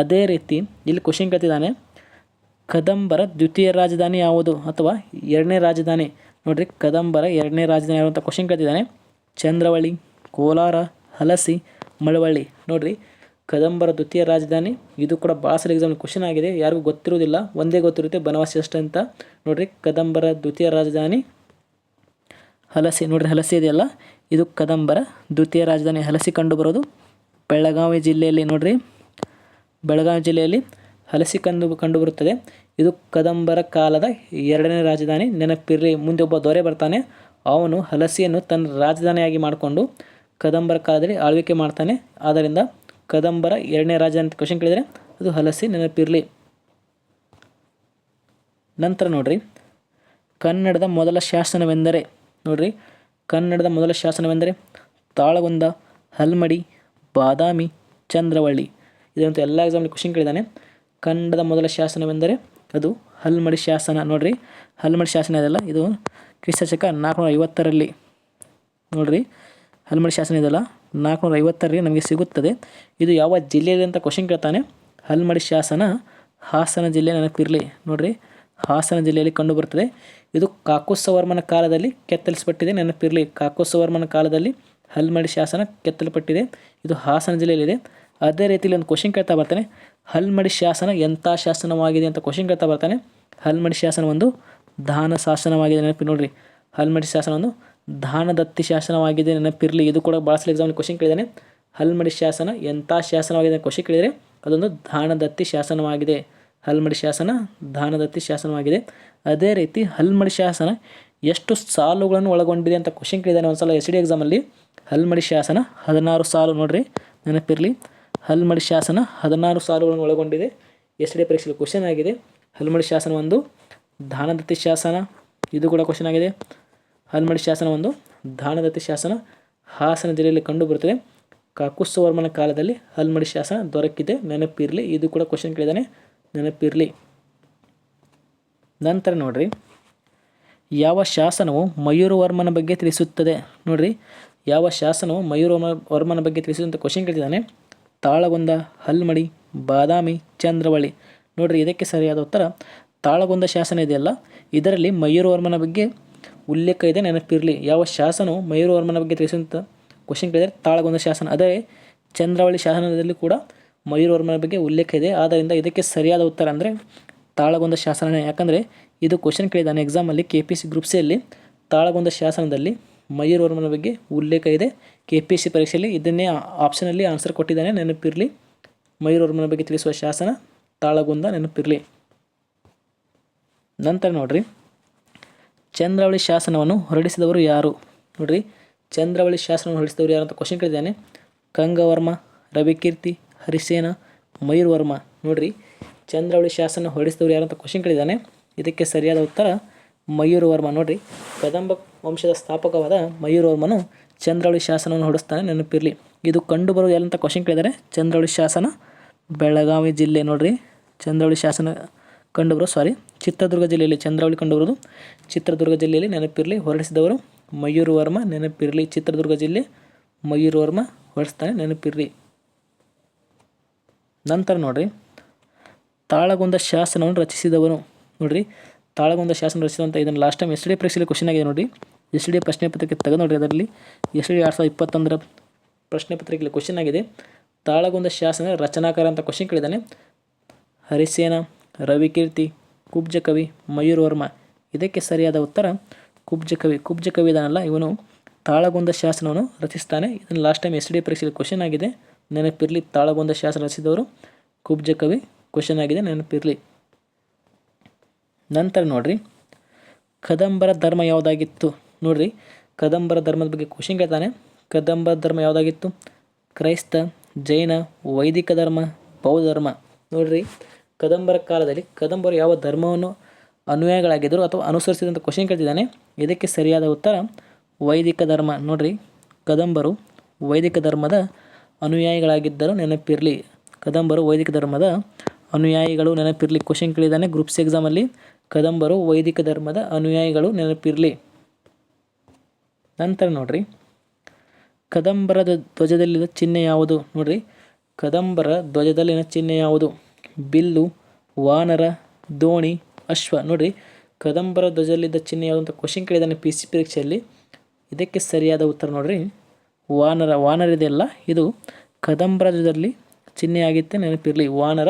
ಅದೇ ರೀತಿ ಇಲ್ಲಿ ಕ್ವಶನ್ ಕೇಳ್ತಿದ್ದಾನೆ, ಕದಂಬರ ದ್ವಿತೀಯ ರಾಜಧಾನಿ ಯಾವುದು ಅಥವಾ ಎರಡನೇ ರಾಜಧಾನಿ? ನೋಡ್ರಿ, ಕದಂಬರ ಎರಡನೇ ರಾಜಧಾನಿ ಯಾವುದು ಅಂತ ಕ್ವಶನ್ ಕೇಳ್ತಿದ್ದಾನೆ. ಚಂದ್ರವಳ್ಳಿ, ಕೋಲಾರ ಹಲಸಿ, ಮಳವಳ್ಳಿ. ನೋಡ್ರಿ, ಕದಂಬರ ದ್ವಿತೀಯ ರಾಜಧಾನಿ. ಇದು ಕೂಡ ಭಾಳ ಸಲ ಎಕ್ಸಾಮ್ ಕ್ವಶನ್ ಆಗಿದೆ. ಯಾರಿಗೂ ಗೊತ್ತಿರೋದಿಲ್ಲ ಒಂದೇ ಗೊತ್ತಿರುತ್ತೆ, ಬನವಾಸಿ ಅಷ್ಟೇ ಅಂತ. ನೋಡ್ರಿ, ಕದಂಬರ ದ್ವಿತೀಯ ರಾಜಧಾನಿ. ಹಲಸಿ, ನೋಡ್ರಿ, ಹಲಸಿ ಇದೆಯಲ್ಲ? ಇದು ಕದಂಬರ ದ್ವಿತೀಯ ರಾಜಧಾನಿ. ಹಲಸಿ ಕಂಡು ಬರೋದು ಬೆಳಗಾವಿ ಜಿಲ್ಲೆಯಲ್ಲಿ, ನೋಡ್ರಿ. ಬೆಳಗಾವಿ ಜಿಲ್ಲೆಯಲ್ಲಿ ಹಲಸಿ ಕಂಡು ಕಂಡುಬರುತ್ತದೆ. ಇದು ಕದಂಬರ ಕಾಲದ ಎರಡನೇ ರಾಜಧಾನಿ. ನೆನಪಿರಲಿ ಮುಂದೆ ಒಬ್ಬ ದೊರೆ ಬರ್ತಾನೆ. ಅವನು ಹಲಸಿಯನ್ನು ತನ್ನ ರಾಜಧಾನಿಯಾಗಿ ಮಾಡಿಕೊಂಡು ಕದಂಬರ ಕಾಲದಲ್ಲಿ ಆಳ್ವಿಕೆ ಮಾಡ್ತಾನೆ. ಆದ್ದರಿಂದ ಕದಂಬರ ಎರಡನೇ ರಾಜ ಅಂತ ಕ್ವಶನ್ ಕೇಳಿದರೆ ಅದು ಹಲಸಿ ನೆನಪಿರಲಿ. ನಂತರ ನೋಡ್ರಿ. ಕನ್ನಡದ ಮೊದಲ ಶಾಸನವೆಂದರೆ, ನೋಡ್ರಿ. ಕನ್ನಡದ ಮೊದಲ ಶಾಸನವೆಂದರೆ ತಾಳಗುಂದ, ಹಲ್ಮಡಿ, ಬಾದಾಮಿ, ಚಂದ್ರವಳ್ಳಿ. ಇದಂತೂ ಎಲ್ಲ ಎಕ್ಸಾಮ್ಲಿ ಕ್ವಶನ್ ಕೇಳಿದ್ದಾನೆ. ಕನ್ನಡದ ಮೊದಲ ಶಾಸನವೆಂದರೆ ಅದು ಹಲ್ಮಡಿ ಶಾಸನ, ನೋಡ್ರಿ. ಹಲ್ಮಡಿ ಶಾಸನ ಇದೆಲ್ಲ ಇದು ಕ್ರಿಸ್ತಶಕ ನಾಲ್ಕುನೂರ ಐವತ್ತರಲ್ಲಿ ನೋಡ್ರಿ. ಹಲ್ಮಡಿ ಶಾಸನ ಇದೆಲ್ಲ ನಾಲ್ಕುನೂರ ಐವತ್ತರಲ್ಲಿ ನಮಗೆ ಸಿಗುತ್ತದೆ. ಇದು ಯಾವ ಜಿಲ್ಲೆಯಲ್ಲಿ ಅಂತ ಕ್ವಶನ್ ಕೇಳ್ತಾನೆ. ಹಲ್ಮಡಿ ಶಾಸನ ಹಾಸನ ಜಿಲ್ಲೆ ನೆನಪಿರಲಿ. ನೋಡಿರಿ, ಹಾಸನ ಜಿಲ್ಲೆಯಲ್ಲಿ ಕಂಡುಬರುತ್ತದೆ ಇದು ಕಾಕುಸವರ್ಮನ ಕಾಲದಲ್ಲಿ ಕೆತ್ತಲಿಸಲ್ಪಟ್ಟಿದೆ ನೆನಪಿರಲಿ. ಕಾಕುಸವರ್ಮನ ಕಾಲದಲ್ಲಿ ಹಲ್ಮಡಿ ಶಾಸನ ಕೆತ್ತಲ್ಪಟ್ಟಿದೆ. ಇದು ಹಾಸನ ಜಿಲ್ಲೆಯಲ್ಲಿದೆ. ಅದೇ ರೀತಿಯಲ್ಲಿ ಒಂದು ಕ್ವಶನ್ ಕೇಳ್ತಾ ಬರ್ತಾನೆ. ಹಲ್ಮಡಿ ಶಾಸನ ಎಂಥ ಶಾಸನವಾಗಿದೆ ಅಂತ ಕ್ವಶನ್ ಕೇಳ್ತಾ ಬರ್ತಾನೆ. ಹಲ್ಮಡಿ ಶಾಸನ ಒಂದು ದಾನ ಶಾಸನವಾಗಿದೆ ನೆನಪಿ ನೋಡಿರಿ. ಹಲ್ಮಡಿ ಶಾಸನ ಒಂದು ದಾನದತ್ತಿ ಶಾಸನವಾಗಿದೆ, ನೆನಪಿರಲಿ. ಇದು ಕೂಡ ಭಾಳ ಸಲ ಎಕ್ಸಾಮಲ್ಲಿ ಕ್ವಶನ್ ಕೇಳಿದ್ದಾನೆ. ಹಲ್ಮಡಿ ಶಾಸನ ಎಂಥ ಶಾಸನವಾಗಿದೆ ಕ್ವಶನ್ ಕೇಳಿದರೆ ಅದೊಂದು ದಾನದತ್ತಿ ಶಾಸನವಾಗಿದೆ. ಹಲ್ಮಡಿ ಶಾಸನ ದಾನದತ್ತಿ ಶಾಸನವಾಗಿದೆ. ಅದೇ ರೀತಿ ಹಲ್ಮಡಿ ಶಾಸನ ಎಷ್ಟು ಸಾಲುಗಳನ್ನು ಒಳಗೊಂಡಿದೆ ಅಂತ ಕ್ವಶನ್ ಕೇಳಿದ್ದಾನೆ ಒಂದ್ಸಲ ಎಸ್ ಡಿ ಎಕ್ಸಾಮಲ್ಲಿ ಹಲ್ಮಡಿ ಶಾಸನ ಹದಿನಾರು ಸಾಲು ನೋಡಿರಿ, ನೆನಪಿರಲಿ. ಹಲ್ಮಡಿ ಶಾಸನ ಹದಿನಾರು ಸಾಲುಗಳನ್ನು ಒಳಗೊಂಡಿದೆ. ಎಸ್ ಡಿ ಪರೀಕ್ಷೆಯಲ್ಲಿ ಕ್ವಶನ್ ಆಗಿದೆ. ಹಲ್ಮಡಿ ಶಾಸನ ಒಂದು ದಾನದತ್ತಿ ಶಾಸನ, ಇದು ಕೂಡ ಕ್ವಶನ್ ಆಗಿದೆ. ಹಲ್ಮಡಿ ಶಾಸನ ಒಂದು, ದಾನದತ್ತಿ ಶಾಸನ ಹಾಸನ ಜಿಲ್ಲೆಯಲ್ಲಿ ಕಂಡುಬರುತ್ತದೆ. ಕಾಕುತ್ಸವರ್ಮನ ಕಾಲದಲ್ಲಿ ಹಲ್ಮಡಿ ಶಾಸನ ದೊರಕಿದೆ. ನೆನಪಿರಲಿ, ಇದು ಕೂಡ ಕ್ವಶನ್ ಕೇಳಿದಾನೆ ನೆನಪಿರಲಿ. ನಂತರ ನೋಡ್ರಿ. ಯಾವ ಶಾಸನವು ಮಯೂರವರ್ಮನ ಬಗ್ಗೆ ತಿಳಿಸುತ್ತದೆ? ನೋಡ್ರಿ. ಯಾವ ಶಾಸನವು ಮಯೂರವರ್ಮ ವರ್ಮನ ಬಗ್ಗೆ ತಿಳಿಸುವಂಥ ಕ್ವಶನ್ ಕೇಳ್ತಿದ್ದಾನೆ ತಾಳಗೊಂದ, ಹಲ್ಮಡಿ, ಬಾದಾಮಿ, ಚಂದ್ರವಳ್ಳಿ. ನೋಡ್ರಿ, ಇದಕ್ಕೆ ಸರಿಯಾದ ಉತ್ತರ ತಾಳಗೊಂದ ಶಾಸನ ಇದೆಯಲ್ಲ. ಇದರಲ್ಲಿ ಮಯೂರವರ್ಮನ ಬಗ್ಗೆ ಉಲ್ಲೇಖ ಇದೆ, ನೆನಪಿರಲಿ. ಯಾವ ಶಾಸನವು ಮಯೂರವರ್ಮನ ಬಗ್ಗೆ ತಿಳಿಸುವಂಥ ಕ್ವಶನ್ ಕೇಳಿದರೆ ತಾಳಗೊಂದ ಶಾಸನ. ಅದೇ ಚಂದ್ರವಳ್ಳಿ ಶಾಸನದಲ್ಲಿ ಕೂಡ ಮಯೂರವರ್ಮನ ಬಗ್ಗೆ ಉಲ್ಲೇಖ ಇದೆ. ಆದ್ದರಿಂದ ಇದಕ್ಕೆ ಸರಿಯಾದ ಉತ್ತರ ಅಂದರೆ ತಾಳಗೊಂದ ಶಾಸನ ಯಾಕಂದರೆ ಇದು ಕ್ವಶನ್ ಕೇಳಿದ್ದಾನೆ ಎಕ್ಸಾಮಲ್ಲಿ ಕೆ ಪಿ ಸಿ ಗ್ರೂಪ್ ಸಿಯಲ್ಲಿ ತಾಳಗೊಂದ ಶಾಸನದಲ್ಲಿ ಮಯೂರವರ್ಮನ ಬಗ್ಗೆ ಉಲ್ಲೇಖ ಇದೆ. ಕೆ ಪಿ ಸಿ ಪರೀಕ್ಷೆಯಲ್ಲಿ ಇದನ್ನೇ ಆಪ್ಷನಲ್ಲಿ ಆನ್ಸರ್ ಕೊಟ್ಟಿದ್ದಾನೆ. ನೆನಪಿರಲಿ. ಮಯೂರವರ್ಮನ ಬಗ್ಗೆ ತಿಳಿಸುವ ಶಾಸನ ತಾಳಗುಂದ ನೆನಪಿರಲಿ. ನಂತರ ನೋಡ್ರಿ. ಚಂದ್ರಾವಳಿ ಶಾಸನವನ್ನು ಹೊರಡಿಸಿದವರು ಯಾರು? ನೋಡ್ರಿ, ಚಂದ್ರವಳಿ ಶಾಸನವನ್ನು ಹೊರಡಿಸಿದವರು ಯಾರು ಅಂತ ಕ್ವಶನ್ ಕೇಳಿದ್ದಾನೆ. ಕಂಗವರ್ಮ, ರವಿಕೀರ್ತಿ, ಹರಿಸೇನ, ಮಯೂರ್ವರ್ಮ. ನೋಡ್ರಿ, ಚಂದ್ರವಳಿ ಶಾಸನ ಹೊರಡಿಸಿದವರು ಯಾರು ಅಂತ ಕ್ವಶನ್ ಕೇಳಿದ್ದಾನೆ. ಇದಕ್ಕೆ ಸರಿಯಾದ ಉತ್ತರ ಮಯೂರವರ್ಮ. ನೋಡ್ರಿ, ಕದಂಬ ವಂಶದ ಸ್ಥಾಪಕವಾದ ಮಯೂರವರ್ಮನು ಚಂದ್ರವಳಿ ಶಾಸನವನ್ನು ಹೊಡಿಸ್ತಾನೆ ನೆನಪಿರಲಿ. ಇದು ಕಂಡುಬರು ಎಲ್ಲಂತ ಕ್ವಶನ್ ಕೇಳಿದರೆ ಚಂದ್ರವಳಿ ಶಾಸನ ಬೆಳಗಾವಿ ಜಿಲ್ಲೆ. ನೋಡ್ರಿ, ಚಂದ್ರವಳಿ ಶಾಸನ ಕಂಡುಬರೋ ಸಾರಿ ಚಿತ್ರದುರ್ಗ ಜಿಲ್ಲೆಯಲ್ಲಿ ಚಂದ್ರಾವಳಿ ಕಂಡುಬರುವುದು. ಚಿತ್ರದುರ್ಗ ಜಿಲ್ಲೆಯಲ್ಲಿ ನೆನಪಿರಲಿ ಹೊರಡಿಸಿದವರು ಮಯೂರವರ್ಮ ನೆನಪಿರಲಿ ಚಿತ್ರದುರ್ಗ ಜಿಲ್ಲೆ ಮಯೂರವರ್ಮ ಹೊರಡಿಸ್ತಾನೆ ನೆನಪಿರಲಿ. ನಂತರ ನೋಡ್ರಿ. ತಾಳಗುಂದ ಶಾಸನವನ್ನು ರಚಿಸಿದವನು ನೋಡ್ರಿ. ತಾಳಗುಂದ ಶಾಸನ ರಚಿಸಿದಂಥ ಇದನ್ನು ಲಾಸ್ಟ್ ಟೈಮ್ ಎಸ್ ಡಿ ಪರೀಕ್ಷೆಯಲ್ಲಿ ಕ್ವಶನ್ ಆಗಿದೆ ನೋಡಿ ಎಸ್ ಡಿ ಪ್ರಶ್ನೆ ಪತ್ರಿಕೆ ತೆಗೆದು ನೋಡ್ರಿ ಅದರಲ್ಲಿ. ಎಸ್ ಡಿ ಎರಡು ಸಾವಿರದ ಇಪ್ಪತ್ತೊಂದರ ಪ್ರಶ್ನೆ ಪತ್ರಿಕೆಯಲ್ಲಿ ಕ್ವಶನ್ ಆಗಿದೆ. ತಾಳಗುಂದ ಶಾಸನ ರಚನಾಕಾರ ಅಂತ ಕ್ವಶನ್ ಕೇಳಿದ್ದಾನೆ. ಹರಿಸೇನ, ರವಿಕೀರ್ತಿ ಕುಬ್ಜ ಕವಿ ಮಯೂರವರ್ಮ ಇದಕ್ಕೆ ಸರಿಯಾದ ಉತ್ತರ, ಕುಬ್ಜ ಕವಿ. ಕುಬ್ಜ ಕವಿ ಇದಾನಲ್ಲ, ಇವನು ತಾಳಗೊಂದ ಶಾಸನವನ್ನು ರಚಿಸ್ತಾನೆ. ಇದನ್ನು ಲಾಸ್ಟ್ ಟೈಮ್ ಎಸ್ ಡಿ ಪರೀಕ್ಷೆಯಲ್ಲಿ ಕ್ವಶನ್ ಆಗಿದೆ. ನೆನಪಿರಲಿ, ತಾಳಗೊಂದ ಶಾಸನ ರಚಿಸಿದವರು ಕುಬ್ಜ ಕವಿ. ಕ್ವಶನ್ ಆಗಿದೆ, ನೆನಪಿರಲಿ. ನಂತರ ನೋಡ್ರಿ. ಕದಂಬರ ಧರ್ಮ ಯಾವುದಾಗಿತ್ತು? ನೋಡ್ರಿ. ಕದಂಬರ ಧರ್ಮದ ಬಗ್ಗೆ ಕ್ವಶನ್ ಕೇಳ್ತಾನೆ. ಕದಂಬರ ಧರ್ಮ ಯಾವುದಾಗಿತ್ತು? ಕ್ರೈಸ್ತ, ಜೈನ, ವೈದಿಕ ಧರ್ಮ, ಬೌದ್ಧ ಧರ್ಮ. ನೋಡ್ರಿ. ಕದಂಬರ ಕಾಲದಲ್ಲಿ ಕದಂಬರು ಯಾವ ಧರ್ಮವನ್ನು ಅನುಯಾಯಿಗಳಾಗಿದ್ದರು ಅಥವಾ ಅನುಸರಿಸಿದಂಥ ಕ್ವಶನ್ ಕೇಳ್ತಿದ್ದಾನೆ. ಇದಕ್ಕೆ ಸರಿಯಾದ ಉತ್ತರ ವೈದಿಕ ಧರ್ಮ. ನೋಡ್ರಿ, ಕದಂಬರು ವೈದಿಕ ಧರ್ಮದ ಅನುಯಾಯಿಗಳಾಗಿದ್ದರು ನೆನಪಿರಲಿ. ಕದಂಬರು ವೈದಿಕ ಧರ್ಮದ ಅನುಯಾಯಿಗಳು ನೆನಪಿರಲಿ. ಕ್ವಶನ್ ಕೇಳಿದ್ದಾನೆ ಗ್ರೂಪ್ಸ್ ಎಕ್ಸಾಮಲ್ಲಿ ಕದಂಬರು ವೈದಿಕ ಧರ್ಮದ ಅನುಯಾಯಿಗಳು ನೆನಪಿರಲಿ. ನಂತರ ನೋಡ್ರಿ ಕದಂಬರ ಧ್ವಜದಲ್ಲಿನ ಚಿಹ್ನೆ ಯಾವುದು? ನೋಡ್ರಿ, ಕದಂಬರ ಧ್ವಜದಲ್ಲಿನ ಚಿಹ್ನೆ ಯಾವುದು? ಬಿಲ್ಲು, ವಾನರ, ದೋಣಿ, ಅಶ್ವ. ನೋಡಿ ಕದಂಬರ ಧ್ವಜದಲ್ಲಿದ್ದ ಚಿಹ್ನೆ ಯಾವುದಂತ ಕ್ವಶನ್ ಕೇಳಿದ್ದಾನೆ ಪಿ ಸಿ ಪರೀಕ್ಷೆಯಲ್ಲಿ. ಇದಕ್ಕೆ ಸರಿಯಾದ ಉತ್ತರ ನೋಡಿರಿ. ವಾನರ ವಾನರ ಇದೆಯಲ್ಲ ಇದು ಕದಂಬರ ಧ್ವಜದಲ್ಲಿ ಚಿಹ್ನೆಯಾಗಿತ್ತೆ, ನೆನಪಿರಲಿ. ವಾನರ,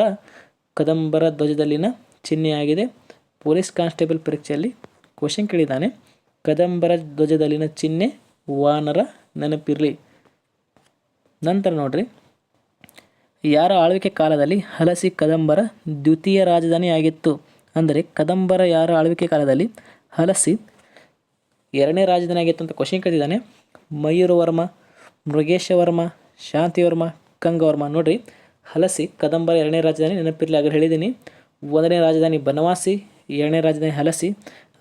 ಕದಂಬರ ಧ್ವಜದಲ್ಲಿನ ಚಿಹ್ನೆಯಾಗಿದೆ. ಪೊಲೀಸ್ ಕಾನ್ಸ್ಟೇಬಲ್ ಪರೀಕ್ಷೆಯಲ್ಲಿ ಕ್ವಶನ್ ಕೇಳಿದ್ದಾನೆ. ಕದಂಬರ ಧ್ವಜದಲ್ಲಿನ ಚಿಹ್ನೆ, ವಾನರ, ನೆನಪಿರಲಿ. ನಂತರ ನೋಡ್ರಿ. ಯಾರ ಆಳ್ವಿಕೆ ಕಾಲದಲ್ಲಿ ಹಲಸಿ ಕದಂಬರ ದ್ವಿತೀಯ ರಾಜಧಾನಿ ಆಗಿತ್ತು ಅಂದರೆ ಕದಂಬರ ಯಾರ ಆಳ್ವಿಕೆ ಕಾಲದಲ್ಲಿ ಹಲಸಿ ಎರಡನೇ ರಾಜಧಾನಿ ಆಗಿತ್ತು ಅಂತ ಕ್ವಶನ್ ಕೇಳಿದ್ದಾನೆ ಮಯೂರವರ್ಮ, ಮೃಗೇಶವರ್ಮ, ಶಾಂತಿವರ್ಮ ಕಂಗವರ್ಮ ನೋಡ್ರಿ, ಹಲಸಿ ಕದಂಬರ ಎರಡನೇ ರಾಜಧಾನಿ ನೆನಪಿರಲಿ ಆಗಲೇ ಹೇಳಿದ್ದೀನಿ. ಒಂದನೇ ರಾಜಧಾನಿ ಬನವಾಸಿ, ಎರಡನೇ ರಾಜಧಾನಿ ಹಲಸಿ.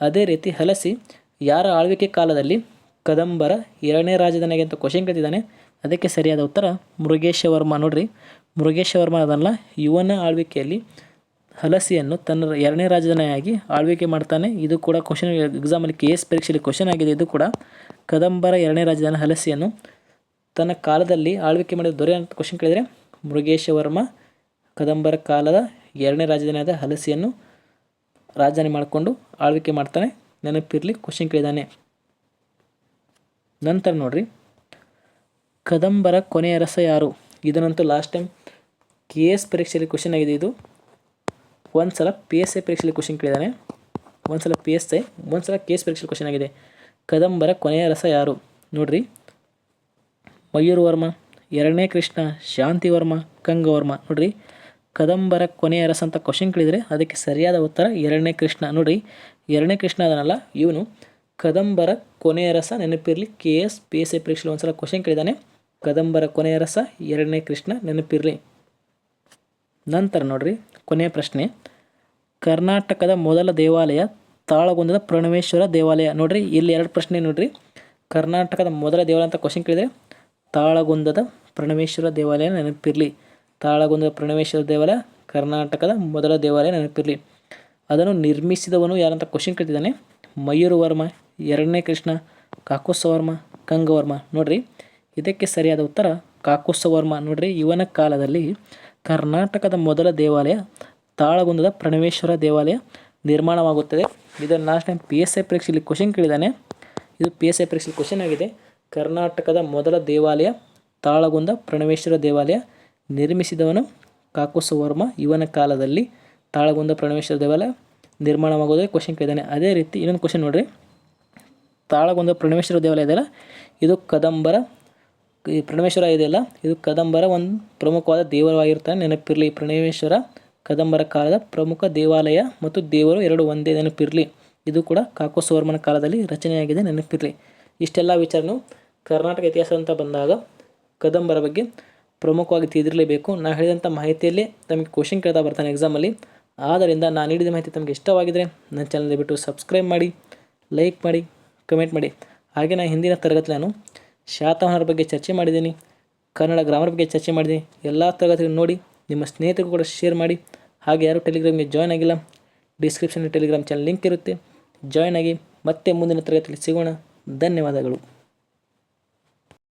ಅದೇ ರೀತಿ ಹಲಸಿ ಯಾರ ಆಳ್ವಿಕೆ ಕಾಲದಲ್ಲಿ ಕದಂಬರ ಎರಡನೇ ರಾಜಧಾನಿಯಾಗಿ ಅಂತ ಕ್ವಶನ್ ಕೇಳ್ತಿದ್ದಾನೆ. ಅದಕ್ಕೆ ಸರಿಯಾದ ಉತ್ತರ ಮೃಗೇಶವರ್ಮ. ನೋಡ್ರಿ ಮೃಗೇಶವರ್ಮ ಅದಲ್ಲ ಇವನ ಆಳ್ವಿಕೆಯಲ್ಲಿ ಹಲಸಿಯನ್ನು ತನ್ನ ಎರಡನೇ ರಾಜಧಾನಿಯಾಗಿ ಆಳ್ವಿಕೆ ಮಾಡ್ತಾನೆ. ಇದು ಕೂಡ ಕ್ವಶನ್ ಎಕ್ಸಾಮಲ್ಲಿ ಕೆ ಎಸ್ ಪರೀಕ್ಷೆಯಲ್ಲಿ ಕ್ವಶನ್ ಆಗಿದೆ. ಇದು ಕೂಡ ಕದಂಬರ ಎರಡನೇ ರಾಜಧಾನಿ ಹಲಸಿಯನ್ನು ತನ್ನ ಕಾಲದಲ್ಲಿ ಆಳ್ವಿಕೆ ಮಾಡಿದ ದೊರೆ ಅಂತ ಕ್ವಶನ್ ಕೇಳಿದರೆ ಮೃಗೇಶವರ್ಮ ಕದಂಬರ ಕಾಲದ ಎರಡನೇ ರಾಜಧಾನಿಯಾದ ಹಲಸಿಯನ್ನು ರಾಜಧಾನಿ ಮಾಡಿಕೊಂಡು ಆಳ್ವಿಕೆ ಮಾಡ್ತಾನೆ. ನೆನಪಿರಲಿ ಕ್ವಶನ್ ಕೇಳಿದಾನೆ ನಂತರ ನೋಡ್ರಿ, ಕದಂಬರ ಕೊನೆಯ ರಸ ಯಾರು? ಇದನ್ನಂತೂ ಲಾಸ್ಟ್ ಟೈಮ್ ಕೆ ಎಸ್ ಪರೀಕ್ಷೆಯಲ್ಲಿ ಕ್ವಶನ್ ಆಗಿದೆ ಇದು ಒಂದು ಸಲ ಪಿ ಎಸ್ ಐ ಪರೀಕ್ಷೆಯಲ್ಲಿ ಕ್ವಶನ್ ಕೇಳಿದ್ದಾನೆ ಒಂದು ಸಲ ಪಿ ಎಸ್ ಐ ಒಂದು ಸಲ ಕೆ ಎಸ್ ಪರೀಕ್ಷೆಯಲ್ಲಿ ಕ್ವಶನ್ ಆಗಿದೆ. ಕದಂಬರ ಕೊನೆಯ ರಸ ಯಾರು? ನೋಡ್ರಿ. ಮಯೂರವರ್ಮ ಎರಡನೇ ಕೃಷ್ಣ ಶಾಂತಿವರ್ಮ ಕಂಗವರ್ಮ ನೋಡ್ರಿ. ಕದಂಬರ ಕೊನೆಯ ರಸ ಅಂತ ಕ್ವಶನ್ ಕೇಳಿದರೆ ಅದಕ್ಕೆ ಸರಿಯಾದ ಉತ್ತರ ಎರಡನೇ ಕೃಷ್ಣ. ನೋಡ್ರಿ. ಎರಡನೇ ಕೃಷ್ಣ ಅದನ್ನಲ್ಲ ಇವನು ಕದಂಬರ ಕೊನೆಯ ರಸ ನೆನಪಿರಲಿ, K S P S I ಪರೀಕ್ಷೆಯಲ್ಲಿ ಒಂದ್ಸಲ ಕ್ವಶನ್ ಕೇಳಿದ್ದಾನೆ ಕದಂಬರ ಕೊನೆಯ ರಸ ಎರಡನೇ ಕೃಷ್ಣ ನೆನಪಿರಲಿ. ನಂತರ ನೋಡ್ರಿ, ಕೊನೆಯ ಪ್ರಶ್ನೆ. ಕರ್ನಾಟಕದ ಮೊದಲ ದೇವಾಲಯ ತಾಳಗುಂದದ ಪ್ರಣವೇಶ್ವರ ದೇವಾಲಯ. ನೋಡ್ರಿ, ಇಲ್ಲಿ ಎರಡು ಪ್ರಶ್ನೆ ನೋಡ್ರಿ. ಕರ್ನಾಟಕದ ಮೊದಲ ದೇವಾಲಯ ಅಂತ ಕ್ವಶನ್ ಕೇಳಿದ್ರೆ, ತಾಳಗುಂದದ ಪ್ರಣವೇಶ್ವರ ದೇವಾಲಯ ನೆನಪಿರಲಿ. ತಾಳಗುಂದದ ಪ್ರಣವೇಶ್ವರ ದೇವಾಲಯ ಕರ್ನಾಟಕದ ಮೊದಲ ದೇವಾಲಯ ನೆನಪಿರಲಿ. ಅದನ್ನು ನಿರ್ಮಿಸಿದವನು ಯಾರಂತ ಕ್ವಶನ್ ಕೇಳ್ತಿದ್ದಾನೆ. ಮಯೂರವರ್ಮ ಎರಡನೇ ಕೃಷ್ಣ ಕಾಕುಸವರ್ಮ ಕಂಗವರ್ಮ. ನೋಡ್ರಿ, ಇದಕ್ಕೆ ಸರಿಯಾದ ಉತ್ತರ ಕಾಕುಸವರ್ಮ ನೋಡ್ರಿ, ಇವನ ಕಾಲದಲ್ಲಿ ಕರ್ನಾಟಕದ ಮೊದಲ ದೇವಾಲಯ, ತಾಳಗುಂದದ ಪ್ರಣವೇಶ್ವರ ದೇವಾಲಯ ನಿರ್ಮಾಣವಾಗುತ್ತದೆ. ಇದನ್ನು last time P S I ಪರೀಕ್ಷೆಯಲ್ಲಿ ಕ್ವಶನ್ ಕೇಳಿದ್ದಾನೆ. ಇದು ಪಿ ಎಸ್ ಐ ಪರೀಕ್ಷೆಯಲ್ಲಿ ಕ್ವಶನ್ ಆಗಿದೆ. ಕರ್ನಾಟಕದ ಮೊದಲ ದೇವಾಲಯ, ತಾಳಗುಂದ ಪ್ರಣವೇಶ್ವರ ದೇವಾಲಯ ನಿರ್ಮಿಸಿದವನು ಕಾಕುತ್ಸವರ್ಮ ಇವನ ಕಾಲದಲ್ಲಿ ತಾಳಗುಂದ ಪ್ರಣವೇಶ್ವರ ದೇವಾಲಯ ನಿರ್ಮಾಣವಾಗೋದೇ ಕ್ವಶನ್ ಕೇಳಿದ್ದಾನೆ. ಅದೇ ರೀತಿ ಇನ್ನೊಂದು ಕ್ವಶನ್ ನೋಡ್ರಿ. ತಾಳಗುಂದ ಪ್ರಣವೇಶ್ವರ ದೇವಾಲಯ ಇದೆಯಲ್ಲ? ಇದು ಕದಂಬರ ಈ ಪ್ರಣಮೇಶ್ವರ ಇದೆಯಲ್ಲ ಇದು ಕದಂಬರ ಒಂದು ಪ್ರಮುಖವಾದ ದೇವರವಾಗಿರ್ತಾನೆ ನೆನಪಿರಲಿ ಪ್ರಣಮೇಶ್ವರ ಕದಂಬರ ಕಾಲದ ಪ್ರಮುಖ ದೇವಾಲಯ ಮತ್ತು ದೇವರು ಎರಡು ಒಂದೇ ನೆನಪಿರಲಿ. ಇದು ಕೂಡ ಕಾಕೋಸವರ್ಮನ ಕಾಲದಲ್ಲಿ ರಚನೆಯಾಗಿದೆ, ನೆನಪಿರಲಿ. ಇಷ್ಟೆಲ್ಲ ವಿಚಾರನು ಕರ್ನಾಟಕ ಇತಿಹಾಸ ಅಂತ ಬಂದಾಗ ಕದಂಬರ ಬಗ್ಗೆ ಪ್ರಮುಖವಾಗಿ ತಿಳಿದಿರಲೇಬೇಕು. ನಾನು ಹೇಳಿದಂಥ ಮಾಹಿತಿಯಲ್ಲೇ ತಮಗೆ ಕ್ವಶನ್ ಕೇಳ್ತಾ ಬರ್ತಾನೆ ಎಕ್ಸಾಮಲ್ಲಿ ಆದ್ದರಿಂದ ನಾನು ನೀಡಿದ ಮಾಹಿತಿ ತಮಗೆ ಇಷ್ಟವಾಗಿದ್ದರೆ ನನ್ನ ಚಾನಲ್ ಬಿಟ್ಟು ಸಬ್ಸ್ಕ್ರೈಬ್ ಮಾಡಿ ಲೈಕ್ ಮಾಡಿ ಕಮೆಂಟ್ ಮಾಡಿ. ಹಾಗೆ ನಾನು ಹಿಂದಿನ ತರಗತಿ ನಾನು ಶಾತವಾಹನರ ಬಗ್ಗೆ ಚರ್ಚೆ ಮಾಡಿದ್ದೀನಿ, ಕನ್ನಡ ಗ್ರಾಮರ್ ಬಗ್ಗೆ ಚರ್ಚೆ ಮಾಡಿದ್ದೀನಿ, ಎಲ್ಲ ತರಗತಿಗಳನ್ನು ನೋಡಿ ನಿಮ್ಮ ಸ್ನೇಹಿತರಿಗೂ ಕೂಡ ಶೇರ್ ಮಾಡಿ. ಹಾಗೆ ಯಾರು ಟೆಲಿಗ್ರಾಮ್ಗೆ ಜಾಯ್ನ್ ಆಗಿಲ್ಲ ಡಿಸ್ಕ್ರಿಪ್ಷನ್ ಟೆಲಿಗ್ರಾಮ್ ಚಾನಲ್ ಲಿಂಕ್ ಇರುತ್ತೆ. ಜಾಯ್ನ್ ಆಗಿ ಮತ್ತೆ ಮುಂದಿನ ತರಗತಿಯಲ್ಲಿ ಸಿಗೋಣ. ಧನ್ಯವಾದಗಳು.